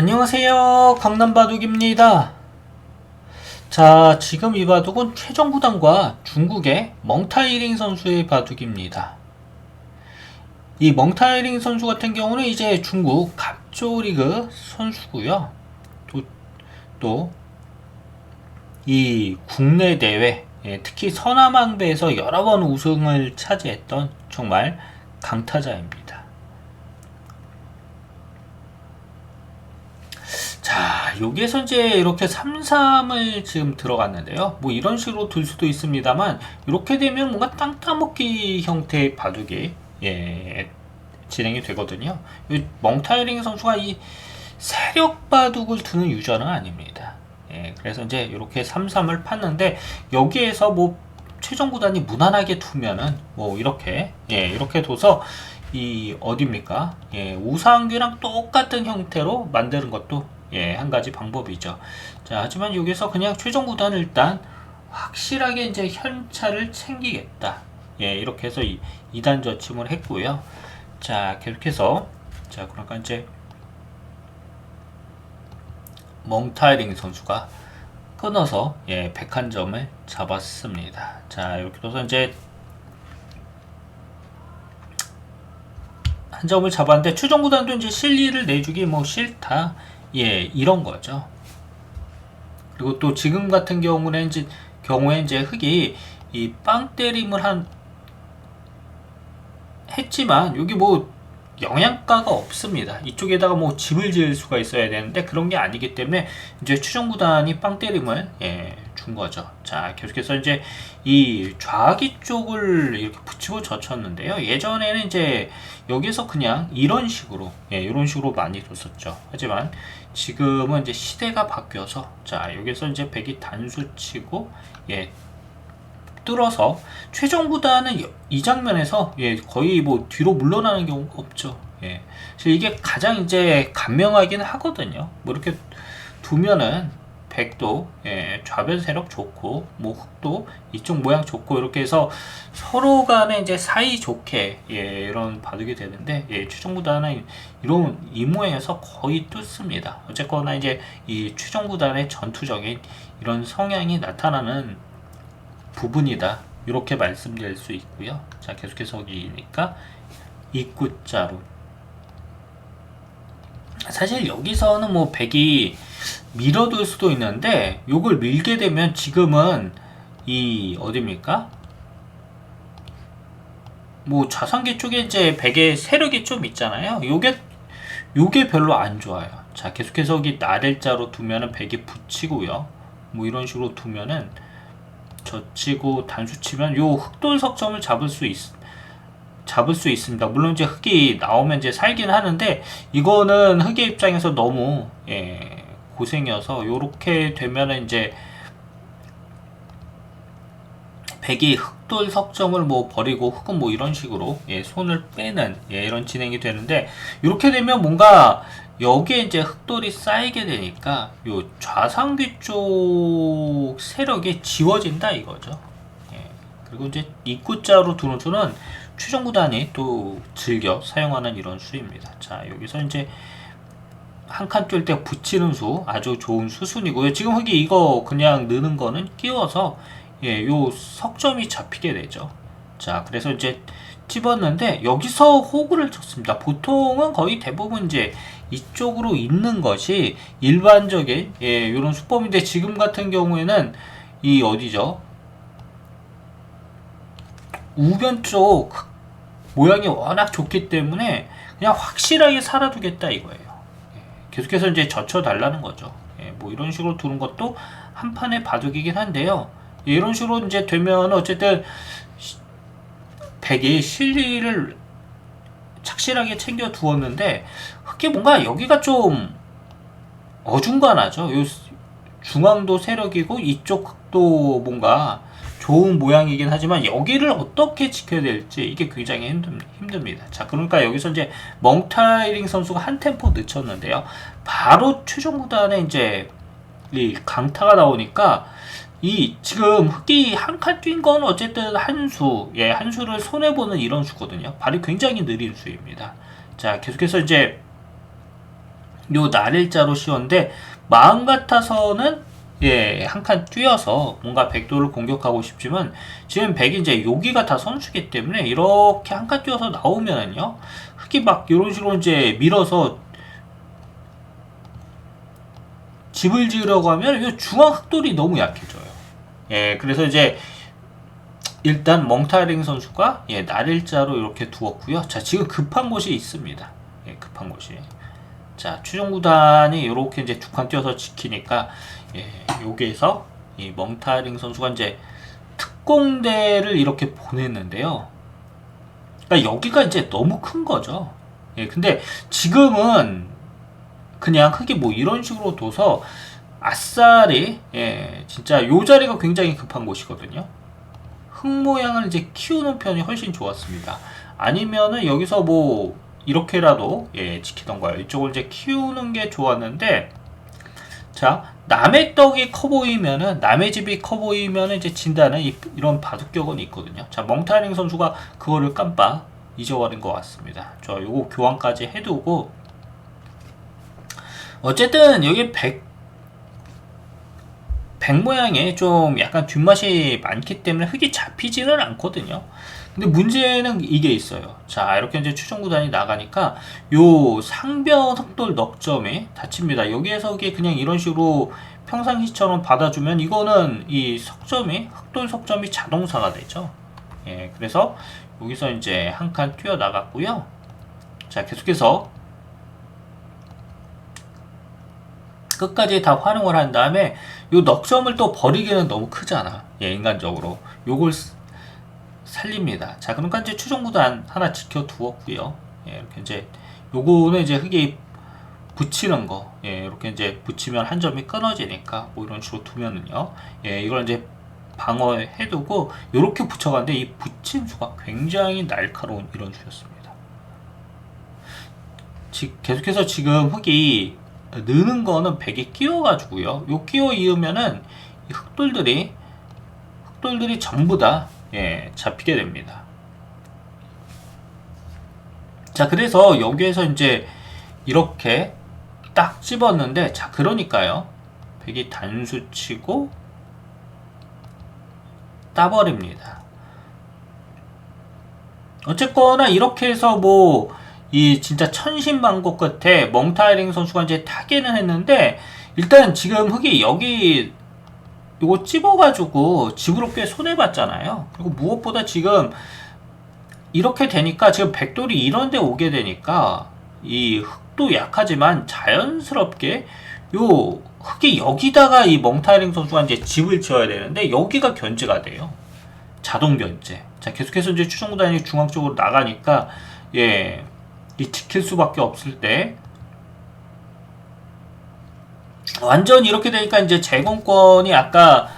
안녕하세요. 강남바둑입니다. 자, 지금 이 바둑은 최정 구단과 중국의 멍타이링 선수의 바둑입니다. 이 멍타이링 선수 같은 경우는 이제 중국 갑조리그 선수고요. 또 이 국내 대회, 예, 특히 서남왕배에서 여러 번 우승을 차지했던 정말 강타자입니다. 자, 여기에서 이제 이렇게 3, 3을 지금 들어갔는데요. 뭐 이런 식으로 둘 수도 있습니다만, 이렇게 되면 뭔가 땅 따먹기 형태의 바둑이, 예, 진행이 되거든요. 이 멍타이링 선수가 이 세력 바둑을 두는 유저는 아닙니다. 예, 그래서 이제 이렇게 3, 3을 팠는데, 여기에서 뭐 최종 구단이 무난하게 두면은, 뭐 이렇게, 예, 이렇게 둬서, 이 어딥니까? 예, 우상규랑 똑같은 형태로 만드는 것도 예, 한 가지 방법이죠. 자, 하지만 여기서 그냥 최종 구단을 일단 확실하게 이제 현찰을 챙기겠다. 예, 이렇게 해서 이 2단 저침을 했고요. 자, 계속해서 자, 그러니까 이제 멍타이링 선수가 끊어서 예, 101점을 잡았습니다. 자, 이렇게 돼서 이제 한 점을 잡았는데 최종 구단도 이제 실리를 내주기 뭐 싫다. 예, 이런 거죠. 그리고 또 지금 같은 경우는 이제 경우에 이제 흙이 이 빵 때림을 한 했지만 여기 뭐 영양가가 없습니다. 이쪽에다가 뭐 집을 지을 수가 있어야 되는데 그런 게 아니기 때문에 이제 추정 구단이 빵 때림을 예, 준 거죠. 자, 계속해서 이제 이 좌기 쪽을 이렇게 붙이고 젖혔는데요. 예전에는 이제 여기서 그냥 이런 식으로 예, 이런 식으로 많이 뒀었죠. 하지만 지금은 이제 시대가 바뀌어서 자, 여기서 이제 백이 단수 치고 예, 뚫어서 최종보다는 이 장면에서 예, 거의 뭐 뒤로 물러나는 경우가 없죠. 예. 이게 가장 이제 간명하긴 하거든요. 뭐 이렇게 두면은 백도 예, 좌변 세력 좋고 뭐 흑도 이쪽 모양 좋고 이렇게 해서 서로 간에 이제 사이 좋게 예, 이런 바둑이 되는데 예, 최종구단은 이런 이 모양에서 거의 뚫습니다. 어쨌거나 이제 이 최종구단의 전투적인 이런 성향이 나타나는 부분이다. 이렇게 말씀드릴 수 있고요. 자, 계속해서 여기니까 입구자로. 사실 여기서는 뭐 백이 밀어둘 수도 있는데 요걸 밀게 되면 지금은 이 어디입니까? 뭐 좌상계 쪽에 이제 백의 세력이 좀 있잖아요. 요게 요게 별로 안 좋아요. 자, 계속해서 여기 나를자로 두면은 백이 붙이고요. 뭐 이런 식으로 두면은 젖히고 단수 치면 요 흑돌 석점을 잡을 수 있, 잡을 수 있습니다. 물론 이제 흑이 나오면 이제 살긴 하는데 이거는 흑의 입장에서 너무 예, 고생이어서 요렇게 되면은 이제 백이 흑돌 석점을 뭐 버리고 흑은 뭐 이런 식으로 예, 손을 빼는 예, 이런 진행이 되는데 이렇게 되면 뭔가 여기에 이제 흑돌이 쌓이게 되니까 요 좌상귀 쪽 세력이 지워진다 이거죠. 예. 그리고 이제 입구자로 두는 수는 추정 구단이 또 즐겨 사용하는 이런 수입니다. 자 여기서 이제 한칸뛸때 붙이는 수 아주 좋은 수순이고요. 지금 흑이 이거 그냥 느는 거는 끼워서 예, 요 석점이 잡히게 되죠. 자, 그래서 이제 집었는데 여기서 호구를 쳤습니다. 보통은 거의 대부분 이제 이쪽으로 있는 것이 일반적인 예, 이런 수법인데 지금 같은 경우에는 이 어디죠? 우변 쪽 모양이 워낙 좋기 때문에 그냥 확실하게 살아두겠다 이거예요. 예, 계속해서 이제 젖혀 달라는 거죠. 예, 뭐 이런 식으로 두는 것도 한 판의 바둑이긴 한데요. 이런 식으로 이제 되면 어쨌든 백이 실리를 착실하게 챙겨 두었는데 흑이 뭔가 여기가 좀 어중간하죠. 요 중앙도 세력이고 이쪽 흑도 뭔가 좋은 모양이긴 하지만 여기를 어떻게 지켜야 될지 이게 굉장히 힘듭니다. 자, 그러니까 여기서 이제 멍타이링 선수가 한 템포 늦췄는데요. 바로 최종 구단에 이제 이 강타가 나오니까 이 지금 흑이 한칸 뛴 건 어쨌든 한 수, 예, 한 수를 손해 보는 이런 수거든요. 발이 굉장히 느린 수입니다. 자, 계속해서 이제 요 날일자로 씌웠는데 마음 같아서는 예, 한 칸 뛰어서 뭔가 백도를 공격하고 싶지만 지금 백이 이제 여기가 다 선수기 때문에 이렇게 한 칸 뛰어서 나오면은요 흑이 막 이런 식으로 이제 밀어서 집을 지으려고 하면 이 중앙 흑돌이 너무 약해져요. 예, 그래서 이제 일단 멍타링 선수가 예, 날일자로 이렇게 두었고요. 자, 지금 급한 곳이 있습니다. 예, 급한 곳이. 자, 추종 구단이 이렇게 이제 두 칸 뛰어서 지키니까 예, 여기에서 이 멍타링 선수가 이제 특공대를 이렇게 보냈는데요. 그러니까 여기가 이제 너무 큰 거죠. 예, 근데 지금은 그냥 크게 뭐 이런 식으로 둬서 아싸리 예, 진짜 요 자리가 굉장히 급한 곳이거든요. 흙 모양을 이제 키우는 편이 훨씬 좋았습니다. 아니면은 여기서 뭐 이렇게라도 예, 지키던가요. 이쪽을 이제 키우는 게 좋았는데 자 남의 떡이 커 보이면은 남의 집이 커 보이면은 이제 진다는 이, 런 바둑격은 있거든요. 자 멍타닝 선수가 그거를 깜빡 잊어버린 것 같습니다. 저 요거 교환까지 해두고 어쨌든 여기 백, 백 모양에 좀 약간 뒷맛이 많기 때문에 흙이 잡히지는 않거든요. 근데 문제는 이게 있어요. 자, 이렇게 이제 추정 구단이 나가니까 요 상변 흑돌 넉점이 닫힙니다. 여기에서 이게 그냥 이런 식으로 평상시처럼 받아주면 이거는 이 석점이 흑돌 석점이 자동사가 되죠. 예, 그래서 여기서 이제 한칸 뛰어 나갔고요. 자, 계속해서 끝까지 다 활용을 한 다음에 요 넉점을 또 버리기는 너무 크잖아. 예, 인간적으로. 요걸 살립니다. 자, 그러니까 이제 추종구단 하나 지켜두었고요. 예, 이렇게 이제 요거는 이제 흙이 붙이는 거. 예, 이렇게 이제 붙이면 한 점이 끊어지니까 뭐 이런 식으로 두면은요. 예, 이걸 이제 방어해두고 이렇게 붙여가는데 이 붙임 수가 굉장히 날카로운 이런 수였습니다. 계속해서 지금 흙이 느는 거는 벽에 끼워가지고요. 요 끼워 이으면은 이 흑돌들이 흑돌들이 전부 다 예, 잡히게 됩니다. 자, 그래서 여기에서 이제 이렇게 딱 집었는데, 자, 그러니까요. 백이 단수 치고 따버립니다. 어쨌거나 이렇게 해서 뭐, 이 진짜 천신만고 끝에 멍타이링 선수가 이제 타기는 했는데 일단 지금 흑이 여기 이거 찝어가지고 집으로 꽤 손해봤잖아요. 그리고 무엇보다 지금 이렇게 되니까 지금 백돌이 이런 데 오게 되니까 이 흑도 약하지만 자연스럽게 요 흑이 여기다가 이 멍타이링 선수가 이제 집을 지어야 되는데 여기가 견제가 돼요. 자동 견제. 자 계속해서 이제 추종구단이 중앙 쪽으로 나가니까 예 이 지킬 수밖에 없을 때 완전 이렇게 되니까 이제 제공권이 아까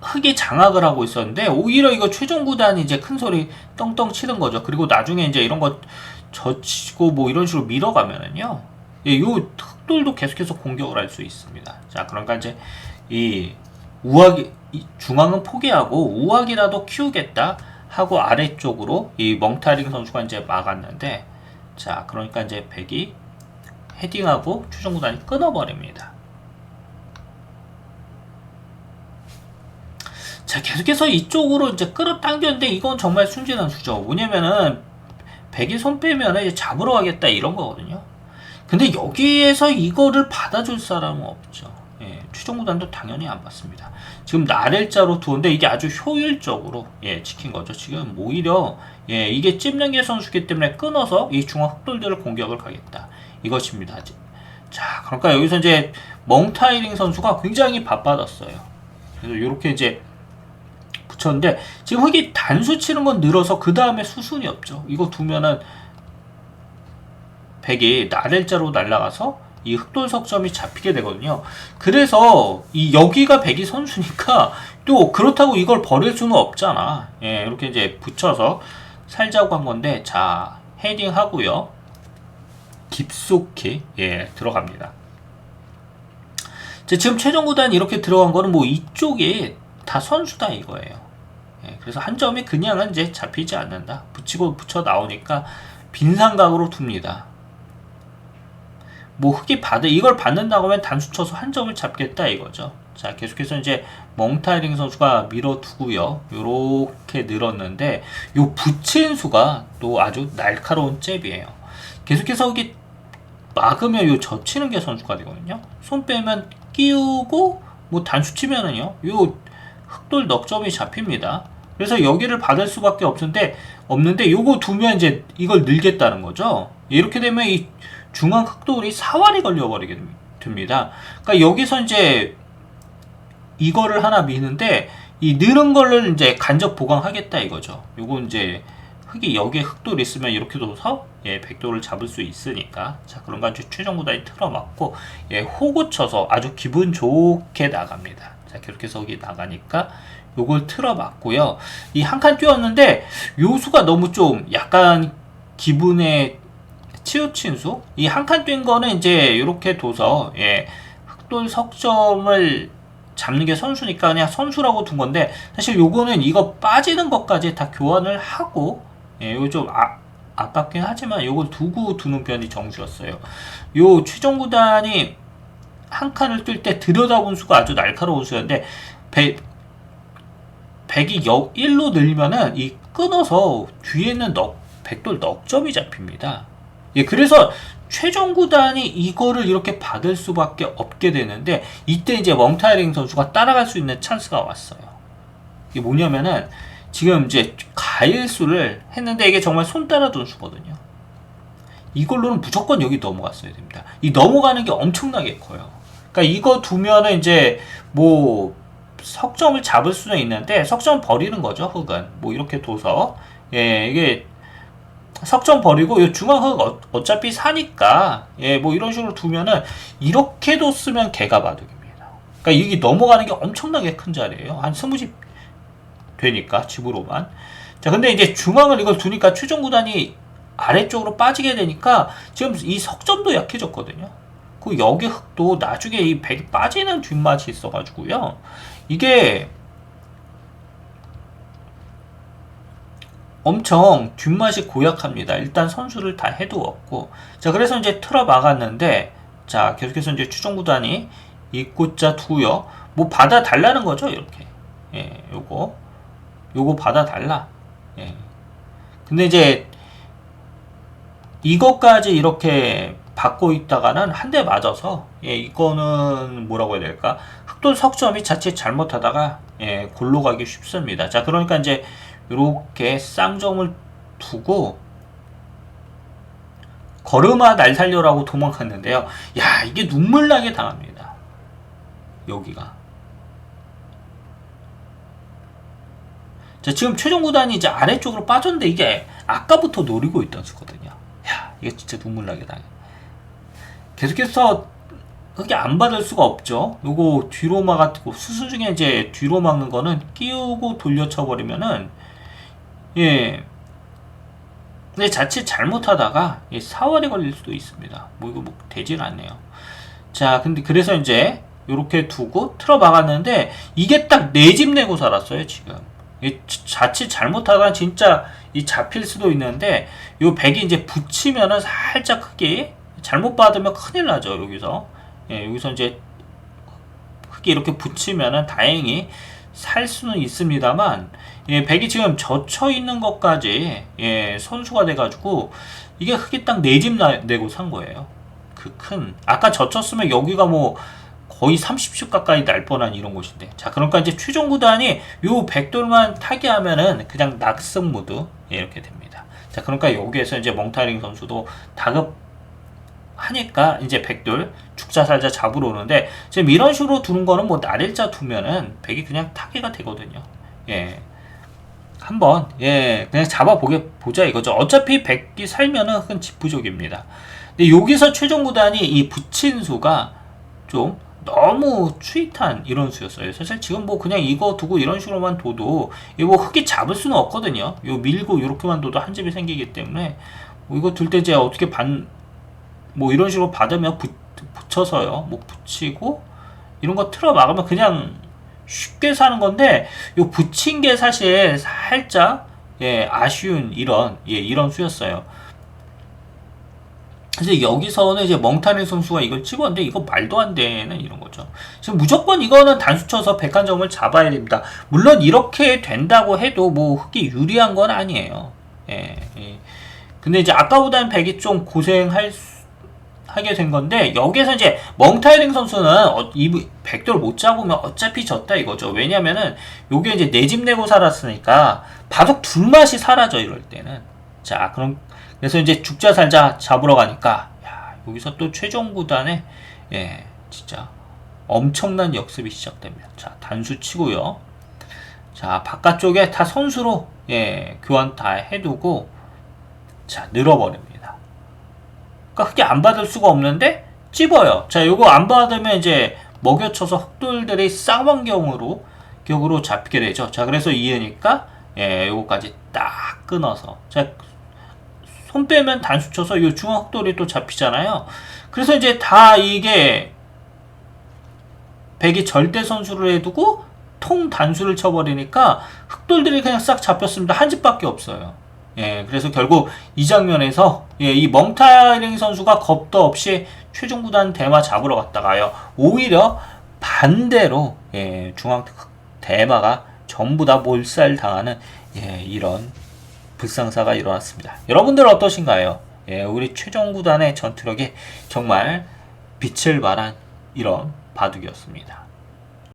흑이 장악을 하고 있었는데 오히려 이거 최종 구단이 이제 큰 소리 떵떵 치는 거죠. 그리고 나중에 이제 이런 거 젖히고 뭐 이런 식으로 밀어가면은요. 예, 요 흑돌도 계속해서 공격을 할 수 있습니다. 자, 그러니까 이제 이 우악 이 중앙은 포기하고 우악이라도 키우겠다. 하고 아래쪽으로 이 멍타링 선수가 이제 막았는데 자 그러니까 이제 백이 헤딩하고 추종 구단이 끊어버립니다. 자 계속해서 이쪽으로 이제 끌어당겼는데 이건 정말 순진한 수죠. 왜냐면은 백이 손 빼면 잡으러 가겠다 이런 거거든요. 근데 여기에서 이거를 받아줄 사람은 없죠. 예, 추종구단도 당연히 안 받습니다. 지금 나렐자로 두는데 이게 아주 효율적으로 예, 지킨 거죠. 지금 오히려 예, 이게 찝는 게 선수기 때문에 끊어서 이 중앙 흑돌들을 공격을 가겠다. 이것입니다. 자, 그러니까 여기서 이제 멍타이링 선수가 굉장히 바빠졌어요. 그래서 이렇게 이제 붙였는데 지금 흑이 단수 치는 건 늘어서 그 다음에 수순이 없죠. 이거 두면은 백이 나렐자로 날아가서 이 흑돌 석점이 잡히게 되거든요. 그래서 이 여기가 백이 선수니까 또 그렇다고 이걸 버릴 수는 없잖아. 예, 이렇게 이제 붙여서 살자고 한 건데 자 헤딩 하고요. 깊숙이 예 들어갑니다. 자, 지금 최종 구단 이렇게 들어간 거는 뭐 이쪽에 다 선수다 이거예요. 예, 그래서 한 점이 그냥은 이제 잡히지 않는다. 붙이고 붙여 나오니까 빈상각으로 둡니다. 뭐 흑이 받을 이걸 받는다고 하면 단수 쳐서 한 점을 잡겠다 이거죠. 자 계속해서 이제 멍타이링 선수가 밀어두고요. 요렇게 늘었는데 요 붙인 수가 또 아주 날카로운 잽이에요. 계속해서 여기 막으면 요 젖히는 게 선수가 되거든요. 손 빼면 끼우고 뭐 단수 치면은요. 요 흑돌 넉점이 잡힙니다. 그래서 여기를 받을 수밖에 없는데 없는데 요거 두면 이제 이걸 늘겠다는 거죠. 이렇게 되면 이 중앙 흑돌이 사활이 걸려버리게 됩니다. 그러니까 여기서 이제 이거를 하나 미는데 이 느는 거를 이제 간접 보강하겠다 이거죠. 요거 이제 흑이 여기에 흑돌 있으면 이렇게 둬서 예, 백돌을 잡을 수 있으니까 자 그런 거 이제 최종 구단이 틀어맞고 예, 호구 쳐서 아주 기분 좋게 나갑니다. 자 그렇게 해서 여기 나가니까 요걸 틀어맞고요. 이 한 칸 뛰었는데 요 수가 너무 좀 약간 기분에 치우친 수? 이 한 칸 뛴 거는 이제 이렇게 둬서 예, 흑돌 석점을 잡는 게 선수니까 그냥 선수라고 둔 건데 사실 요거는 이거 빠지는 것까지 다 교환을 하고 예, 요거 좀 아, 아깝긴 하지만 요걸 두고 두는 편이 정수였어요. 요 최종 구단이 한 칸을 뛸 때 들여다본 수가 아주 날카로운 수였는데 배, 100이 역 1로 늘리면은 이 끊어서 뒤에 있는 넉, 백돌 넉점이 잡힙니다. 예, 그래서 최종 구단이 이거를 이렇게 받을 수밖에 없게 되는데 이때 이제 멍타이링 선수가 따라갈 수 있는 찬스가 왔어요. 이게 뭐냐면은 지금 이제 가일수를 했는데 이게 정말 손 따라 둔 수거든요. 이걸로는 무조건 여기 넘어갔어야 됩니다. 이 넘어가는 게 엄청나게 커요. 그러니까 이거 두면은 이제 뭐 석점을 잡을 수는 있는데 석점 버리는 거죠 흑은 뭐 이렇게 둬서 예 이게 석점 버리고 이 중앙 흑 어, 차피 사니까 예 뭐 이런 식으로 두면은 이렇게 뒀으면 개가 바둑입니다. 그러니까 이게 넘어가는 게 엄청나게 큰 자리예요. 한 스무 집 되니까 집으로만. 자 근데 이제 중앙을 이걸 두니까 최종 구단이 아래쪽으로 빠지게 되니까 지금 이 석점도 약해졌거든요. 그 여기 흑도 나중에 이 백이 빠지는 뒷맛이 있어가지고요. 이게 엄청 뒷맛이 고약합니다. 일단 선수를 다 해두었고. 자, 그래서 이제 틀어 막았는데, 자, 계속해서 이제 추종 구단이 입구자 두요. 뭐 받아 달라는 거죠, 이렇게. 예, 요거. 요거 받아 달라. 예. 근데 이제 이것까지 이렇게 받고 있다가는 한 대 맞아서 예, 이거는 뭐라고 해야 될까? 흑돌 석점이 자칫 잘못하다가 예, 골로 가기 쉽습니다. 자, 그러니까 이제 이렇게 쌍점을 두고 걸음아 날 살려라고 도망갔는데요. 야, 이게 눈물 나게 당합니다. 여기가. 자, 지금 최종 구단이 이제 아래쪽으로 빠졌는데 이게 아까부터 노리고 있던 수거든요. 야, 이게 진짜 눈물 나게 당해. 계속해서 그게 안 받을 수가 없죠. 요거 뒤로 막았고 수술 중에 이제 뒤로 막는 거는 끼우고 돌려쳐 버리면은 예. 근데 자칫 잘못하다가 예, 사활이 걸릴 수도 있습니다. 뭐 이거 뭐 되질 않네요. 자, 근데 그래서 이제 요렇게 두고 틀어 박았는데 이게 딱 내 집 내고 살았어요, 지금. 예, 자칫 잘못하다 진짜 이 잡힐 수도 있는데 요 백이 이제 붙이면은 살짝 크게 잘못 받으면 큰일 나죠, 여기서. 예, 여기서 이제 크게 이렇게 붙이면은 다행히 살 수는 있습니다만 예, 백이 지금 젖혀 있는 것까지 예, 선수가 돼가지고 이게 흙이 딱네 집 내고 산 거예요. 그 큰 아까 젖혔으면 여기가 뭐 거의 30슛 가까이 날 뻔한 이런 곳인데 자 그러니까 이제 최종 구단이 요 백돌만 타게 하면은 그냥 낙승 모드 예, 이렇게 됩니다. 자 그러니까 여기에서 이제 멍타링 선수도 다급 하니까 이제 백돌 죽자 살자 잡으러 오는데 지금 이런 식으로 두는 거는 뭐 날일자 두면은 백이 그냥 타개가 되거든요. 예. 한번 예 그냥 잡아보게 보자 이거죠. 어차피 백이 살면은 큰 지부족입니다. 근데 여기서 최종 구단이 이 붙인 수가 좀 너무 추이탄 이런 수였어요. 사실 지금 뭐 그냥 이거 두고 이런 식으로만 둬도 이거 뭐 흑이 잡을 수는 없거든요. 요 밀고 이렇게만 둬도 한 집이 생기기 때문에 뭐 이거 둘때 이제 어떻게 반 뭐 이런 식으로 받으면 붙, 붙여서요. 뭐 붙이고 이런 거 틀어 막으면 그냥 쉽게 사는 건데 요 붙인 게 사실 살짝 예, 아쉬운 이런 예, 이런 수였어요. 이제 여기서는 이제 멍타네 선수가 이걸 찍었는데 이거 말도 안 되는 이런 거죠. 지금 무조건 이거는 단수 쳐서 백한점을 잡아야 됩니다. 물론 이렇게 된다고 해도 뭐 흑이 유리한 건 아니에요. 예, 예. 근데 이제 아까보다는 백이 좀 고생할 수- 하게 된 건데 여기에서 이제 멍타이링 선수는 어, 이 백도를 못 잡으면 어차피 졌다 이거죠. 왜냐면은 요게 이제 내 집 내고 살았으니까 바둑 둘맛이 사라져 이럴 때는. 자 그럼 그래서 이제 죽자 살자 잡으러 가니까 야, 여기서 또 최종 구단에 예 진짜 엄청난 역습이 시작됩니다. 자 단수 치고요. 자 바깥쪽에 다 선수로 예 교환 다 해두고 자 늘어버립니다. 그러니까 흑이 안 받을 수가 없는데 찝어요. 자 요거 안 받으면 이제 먹여쳐서 흑돌들이 쌍방경으로 격으로 잡게 되죠. 자 그래서 이으니까 예 요거까지 딱 끊어서 자 손 빼면 단수 쳐서 이 중앙 흑돌이 또 잡히잖아요. 그래서 이제 다 이게 백이 절대 선수를 해두고 통 단수를 쳐버리니까 흑돌들이 그냥 싹 잡혔습니다. 한 집밖에 없어요. 예, 그래서 결국 이 장면에서 예, 이 멍타이링 선수가 겁도 없이 최종 구단 대마 잡으러 갔다가요. 오히려 반대로 예, 중앙 대마가 전부 다 몰살 당하는 예, 이런 불상사가 일어났습니다. 여러분들 어떠신가요? 예, 우리 최종 구단의 전투력이 정말 빛을 발한 이런 바둑이었습니다.